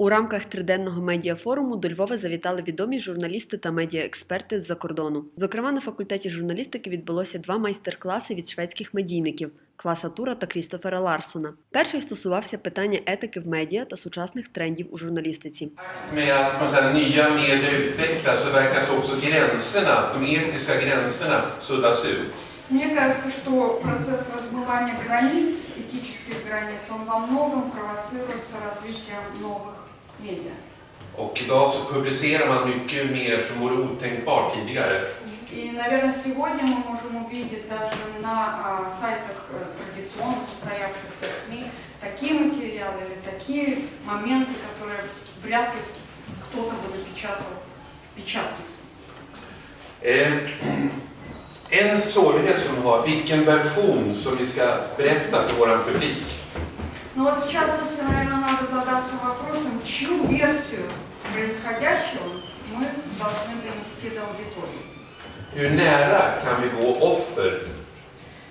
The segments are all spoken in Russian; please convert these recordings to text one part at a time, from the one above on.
У рамках триденного медіафоруму до Львова завітали відомі журналісти та медіаексперти з-за кордону. Зокрема, на факультеті журналістики відбулося два майстер-класи від шведських медійників Класа Тура та Крістофера Ларсона. Перший стосувався питання етики в медіа та сучасних трендів у журналістиці. nya medier utvecklas så verkar också gränserna, de. Мне кажется, что процесс размывания границ, этических границ, он во многом провоцируется развитием новых медиа. Och idag så publicerar man mycket mer som vore otänkbart tidigare. И, наверное, сегодня мы можем увидеть даже на а, сайтах э, традиционных устоявшихся СМИ такие материалы или такие моменты, которые вряд ли кто-то бы напечатал в печатной СМИ. Eh, en svårighet som vi har, vilken version som vi ska berätta för vår publik. Но вот в частности, наверное, надо задаться вопросом, чью версию происходящего мы должны донести до аудитории. Hur nära kan vi gå offer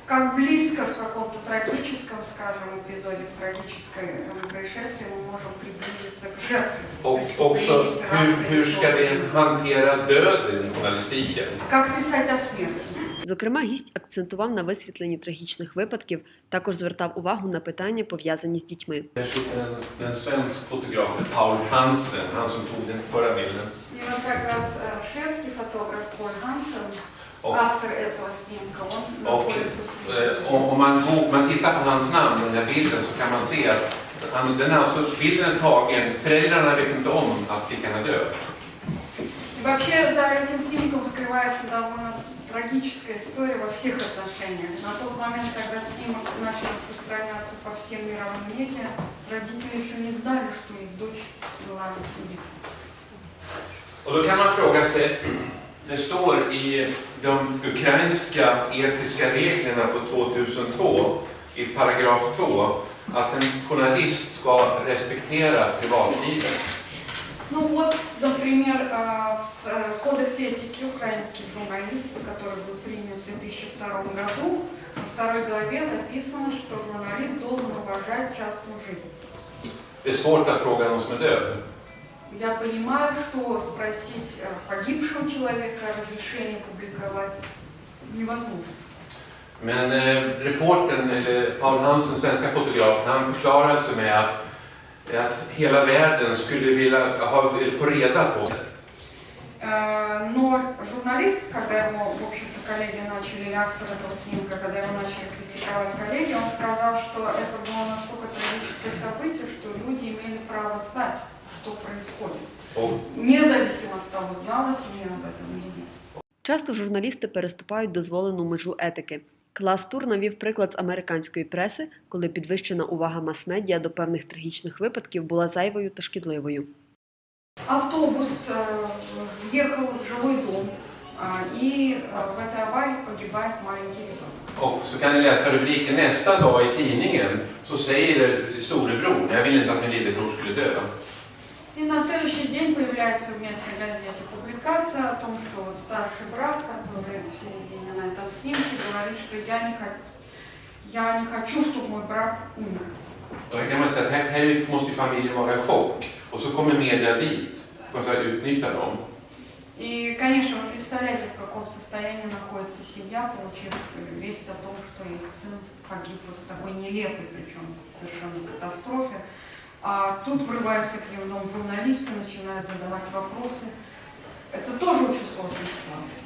Как близко в каком-то трагическом, скажем, эпизоде, в трагической э, происшествии мы можем приблизиться к жертве. och också hur, hur ska vi hantera döden i journalistiken? Как писать о смерти? Зокрема, гість акцентував на висвітленні трагічних випадків, також звертав увагу на питання, пов'язані з дітьми. En, en svensk fotograf, Paul Hansen, han som tog den förra bilden. И вот как раз э, шведский фотограф Поль Хансен, Och, автор этого снимка, он och находится с eh, om om man, go- man tittar på hans namn, den här bilden, så kan man se att han, den är alltså, bilden är tagen, föräldrarna vet inte om att flickan är död. Вообще за этим снимком скрывается довольно трагическая история во всех отношениях. На тот момент, когда снимок начал распространяться по всем мировым медиа, родители еще не знали, что их дочь была убита. Och då kan man fråga sig, det står i de ukrainska etiska reglerna för 2002, i paragraf 2, att en journalist ska respektera privatlivet. Ну вот, например, а, в этики украинских журналистов, который был принят в 2002 году, во второй главе записано, что журналист должен уважать частную жизнь. Det är svårt att fråga någon som är död. Я понимаю, что спросить э, погибшего человека разрешение публиковать невозможно. Men eh, reportern, eller Paul Hansen, svenska fotografen, han förklarar sig med att, att hela världen skulle vilja ha, få reda på Но журналист, когда его, в общем-то, коллеги начали, или автор этого снимка, когда его начали критиковать коллеги, он сказал, что это было настолько трагическое событие, что люди имели право знать, что происходит. Och Независимо от того, знала семья об этом или нет. Часто журналісти переступають дозволену межу етики. Клас Тур навів приклад з американської преси, коли підвищена увага мас-медіа до певних трагічних випадків була зайвою та шкідливою. Автобус э, ехал в жилой дом, а, и э, в этой аварии погибает маленький ребенок. Och så kan ni läsa rubriken nästa dag i tidningen så säger storebror, jag vill inte att min lillebror skulle dö. И на следующий день появляется в местной газете публикация о том, что вот старший брат, который в середине на этом снимке, говорит, что я не, хот- я не хочу, чтобы мой брат умер. Då kan man säga att här, här måste familjen vara i chock. Och så kommer media dit och så utnyttjar dem. И, конечно, вы представляете, в каком состоянии находится семья, получив э, весть о том, что их сын погиб вот в такой нелепой, причем совершенно катастрофе. А тут врываются к ним в дом журналисты, начинают задавать вопросы. Это тоже очень сложная ситуация.